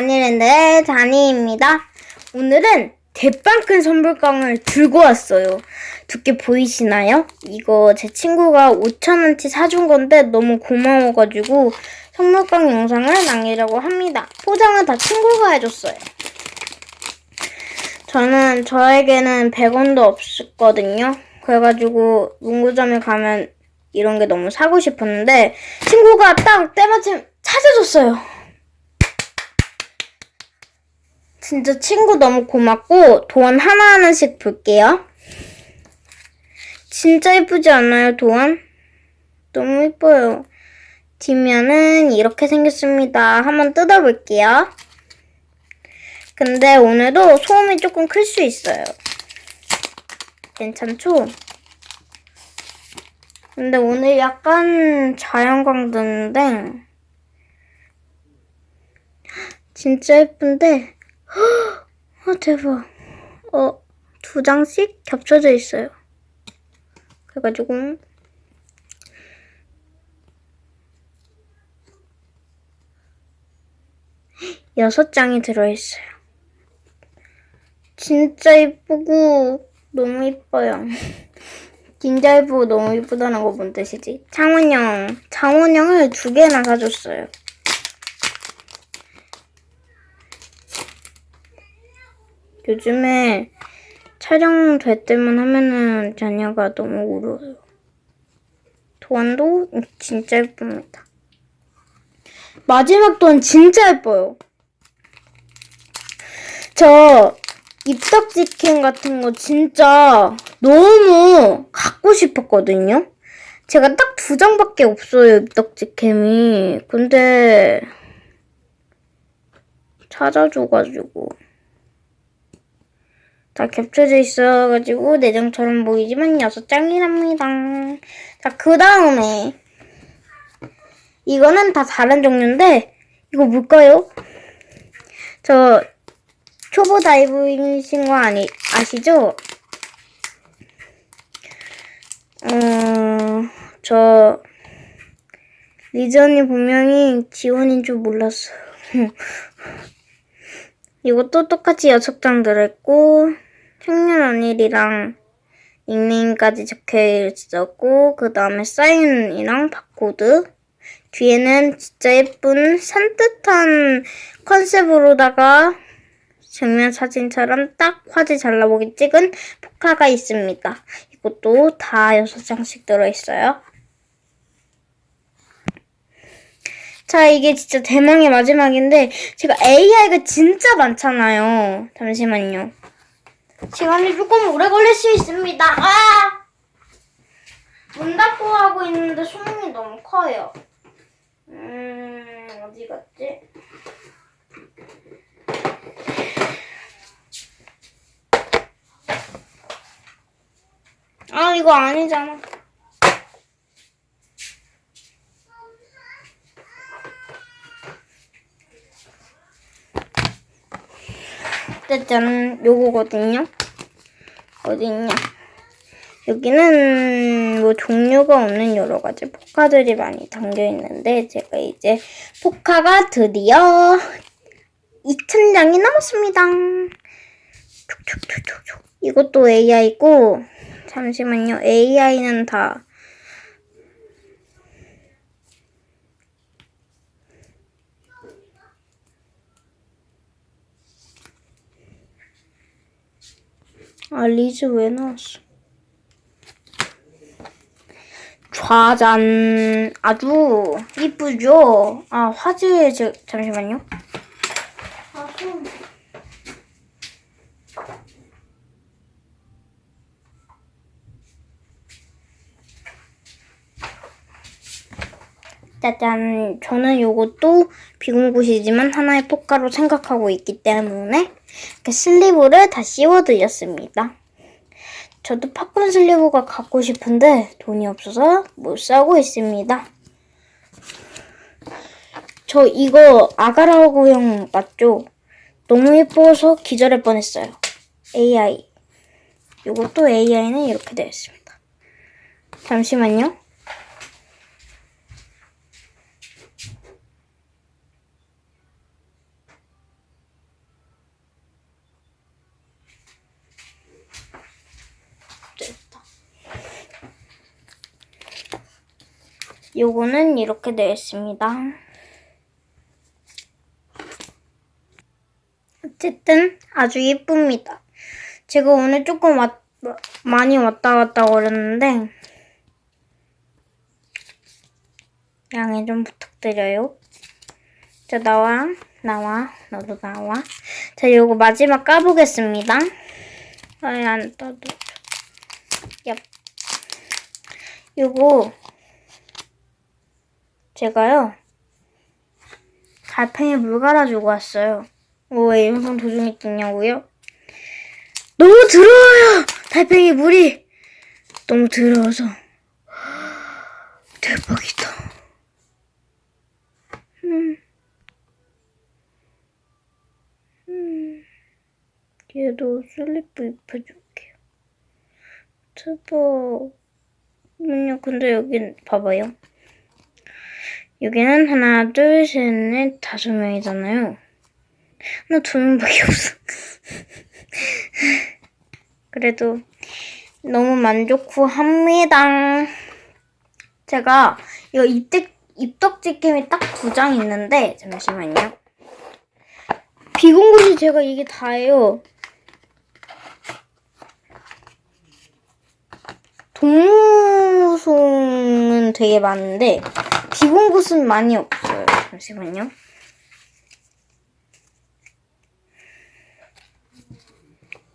다니랜드의 다니입니다. 오늘은 대빵 큰 선물깡을 들고 왔어요. 두께 보이시나요? 이거 제 친구가 5천원치 사준 건데 너무 고마워가지고 선물깡 영상을 남기려고 합니다. 포장은 다 친구가 해줬어요. 저는 저에게는 100원도 없었거든요. 그래가지고 문구점에 가면 이런 게 너무 사고 싶었는데 친구가 딱 때마침 찾아줬어요. 진짜 친구 너무 고맙고 도안 하나하나씩 볼게요. 진짜 예쁘지 않나요, 도안? 너무 예뻐요. 뒷면은 이렇게 생겼습니다. 한번 뜯어볼게요. 근데 오늘도 소음이 조금 클 수 있어요. 괜찮죠? 근데 오늘 약간 자연광 드는데 진짜 예쁜데 어 대박. 어 두 장씩 겹쳐져 있어요. 그래가지고. 여섯 장이 들어있어요. 진짜 예쁘고 너무 예뻐요. 진짜 예쁘고 너무 예쁘다는 거 뭔 뜻이지? 창원형. 창원형을 두 개나 사줬어요 요즘에 촬영 될 때만 하면은 자녀가 너무 울어요. 도안도 진짜 예쁩니다. 마지막 도안 진짜 예뻐요. 저 입덕지캠 같은 거 진짜 너무 갖고 싶었거든요. 제가 딱 두 장밖에 없어요, 입덕지캠이. 근데 찾아줘가지고. 다 겹쳐져 있어가지고 네 장처럼 보이지만 여섯 장이랍니다. 자, 그 다음에 이거는 다 다른 종류인데 이거 뭘까요? 저 초보 다이브이신 거 아니 아시죠? 어, 저 언니 분명히 지원인 줄 몰랐어요. 이것도 똑같이 여섯 장 들어있고 생년 언일이랑 닉네임까지 적혀 있었고 그 다음에 사인이랑 바코드 뒤에는 진짜 예쁜 산뜻한 컨셉으로다가 정면 사진처럼 딱 화질 잘 나오게 찍은 포카가 있습니다. 이것도 다 여섯 장씩 들어있어요. 자, 이게 진짜 대망의 마지막인데, 제가 AI가 진짜 많잖아요. 잠시만요. 시간이 조금 오래 걸릴 수 있습니다. 아! 문 닫고 하고 있는데 소음이 너무 커요. 음, 어디 갔지? 아, 이거 아니잖아. 짜잔, 요거거든요. 어디 있냐? 여기는 뭐 종류가 없는 여러 가지 포카들이 많이 담겨 있는데 제가 이제 포카가 드디어 2,000장이 남았습니다. 촉촉촉촉촉. 이것도 AI고 잠시만요. AI는 다 아, 리즈 왜 나왔어? 좌잔 아주 이쁘죠? 아 화질 저, 잠시만요. 짜잔 저는 요것도 비공구시지만 하나의 포카로 생각하고 있기 때문에 슬리브를 다 씌워드렸습니다. 저도 팝콘 슬리브가 갖고 싶은데 돈이 없어서 못 사고 있습니다. 저 이거 아가라고 형 맞죠? 너무 예뻐서 기절할 뻔했어요. AI. 이것도 AI는 이렇게 되어 있습니다. 잠시만요. 요거는 이렇게 되어 있습니다. 어쨌든 아주 예쁩니다. 제가 오늘 조금 왔, 많이 왔다 갔다 그랬는데 양해 좀 부탁드려요. 자 나와 나와 너도 나와. 자 요거 마지막 까보겠습니다. 아예 안 떠도. 얍. 요거 제가요 달팽이 물 갈아주고 왔어요. 어, 왜 영상 도중에 찍냐고요? 너무 더러워요! 달팽이 물이! 너무 더러워서. 대박이다. 음. 음. 얘도 슬리프 입혀줄게요. 대박. 잠깐만요. 근데 여긴 봐봐요. 여기는 하나, 둘, 셋, 넷, 다섯 명이잖아요. 나두 명밖에 없어. 그래도 너무 만족후 합니다. 제가 이거 입덕, 입덕지킴이 딱 두 장 있는데, 잠시만요. 비공 곳이 제가 이게 다예요. 동무송은 되게 많은데, 비공 곳은 많이 없어요. 잠시만요.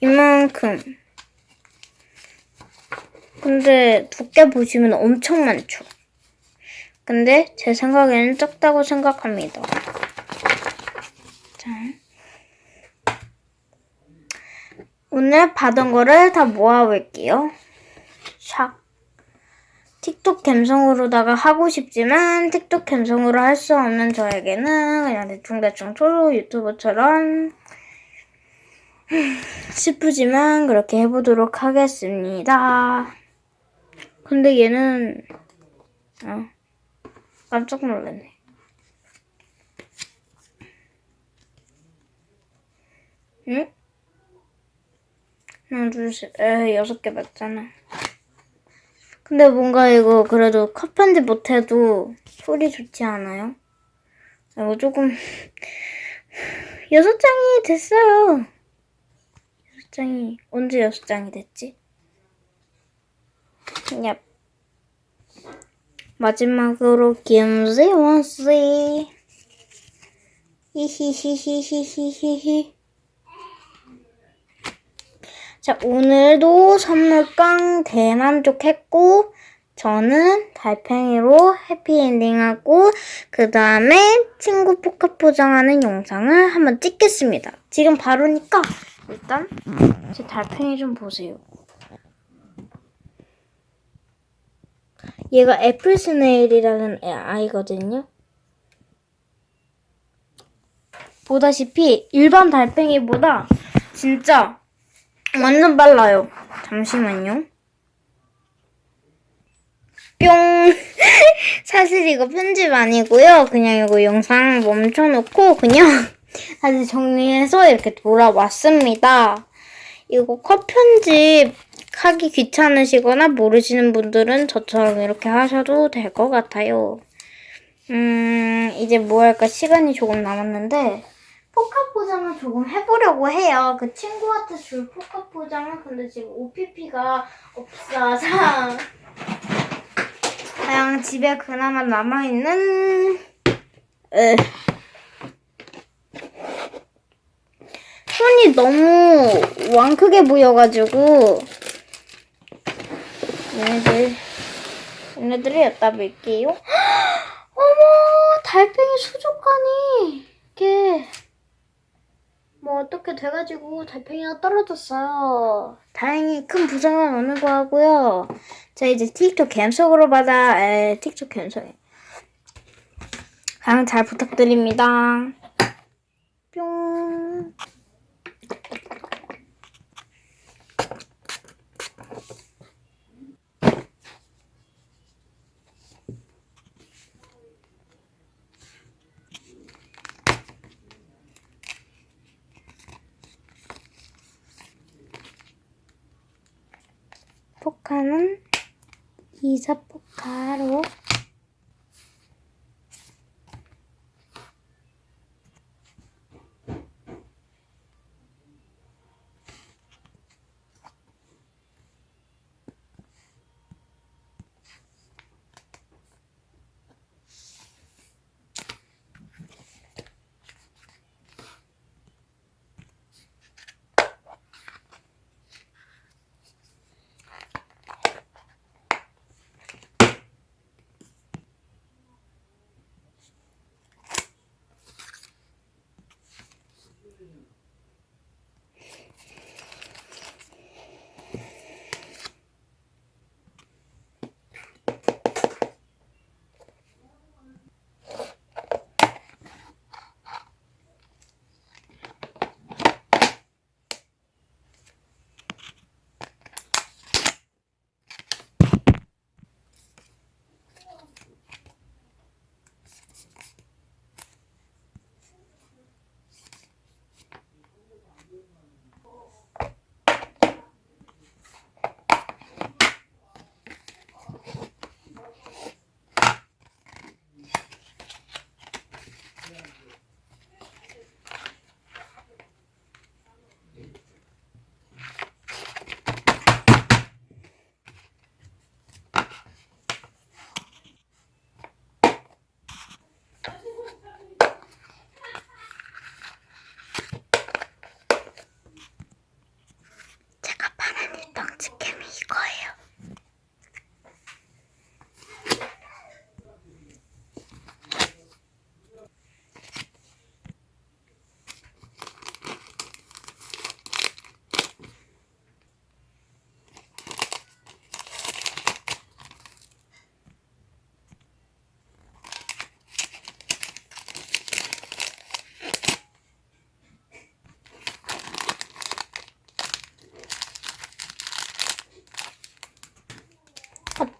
이만큼. 근데 두께 보시면 엄청 많죠. 근데 제 생각에는 적다고 생각합니다. 자. 오늘 받은 거를 다 모아볼게요. 샥. 틱톡 감성으로다가 하고 싶지만 틱톡 감성으로 할 수 없는 저에게는 그냥 대충대충 초로 유튜버처럼 슬프지만 그렇게 해보도록 하겠습니다. 근데 얘는 어, 깜짝 놀랐네. 응? 하나, 둘, 셋, 에 여섯 개 맞잖아. 근데 뭔가 이거 그래도 컷 편집 못해도 소리 좋지 않아요? 이거 조금 여섯 장이 됐어요. 여섯 장이 언제 여섯 장이 됐지? 얍. 마지막으로 김지 원씨. 히히히히히히히히. 자, 오늘도 선물깡 대만족했고, 저는 달팽이로 해피엔딩하고, 그 다음에 친구 포카 포장하는 영상을 한번 찍겠습니다. 지금 바로니까, 일단, 제 달팽이 좀 보세요. 얘가 애플 스네일이라는 애- 아이거든요. 보다시피 일반 달팽이보다 진짜 완전 빨라요. 잠시만요. 뿅. 사실 이거 편집 아니고요. 그냥 이거 영상 멈춰놓고 그냥 다시 정리해서 이렇게 돌아왔습니다. 이거 컷 편집 하기 귀찮으시거나 모르시는 분들은 저처럼 이렇게 하셔도 될 것 같아요. 음, 이제 뭐 할까 시간이 조금 남았는데 포카 포장을 조금 해보려고 해요. 그 친구한테 줄 포카 포장은 근데 지금 OPP가 없어서 그냥 집에 그나마 남아있는 에. 손이 너무 왕크게 보여가지고 얘네들 얘네들을 여기다 밀게요. 어머 달팽이 수족관이 이게 뭐 어떻게 돼가지고 달팽이가 떨어졌어요. 다행히 큰 부상은 없는 거 하고요. 자 이제 틱톡 감성으로 받아 에 틱톡 감성에 가장 잘 부탁드립니다. 뿅. 포카는 이사 포카로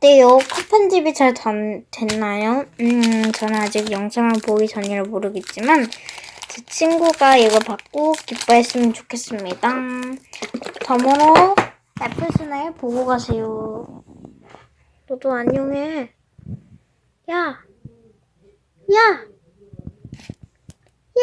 어때요? 컷 편집이 잘 단- 됐나요? 음, 저는 아직 영상을 보기 전이라 모르겠지만 제 친구가 이거 받고 기뻐했으면 좋겠습니다. 덤으로 애플스나일 보고 가세요. 너도 안녕해. 야, 야, 야.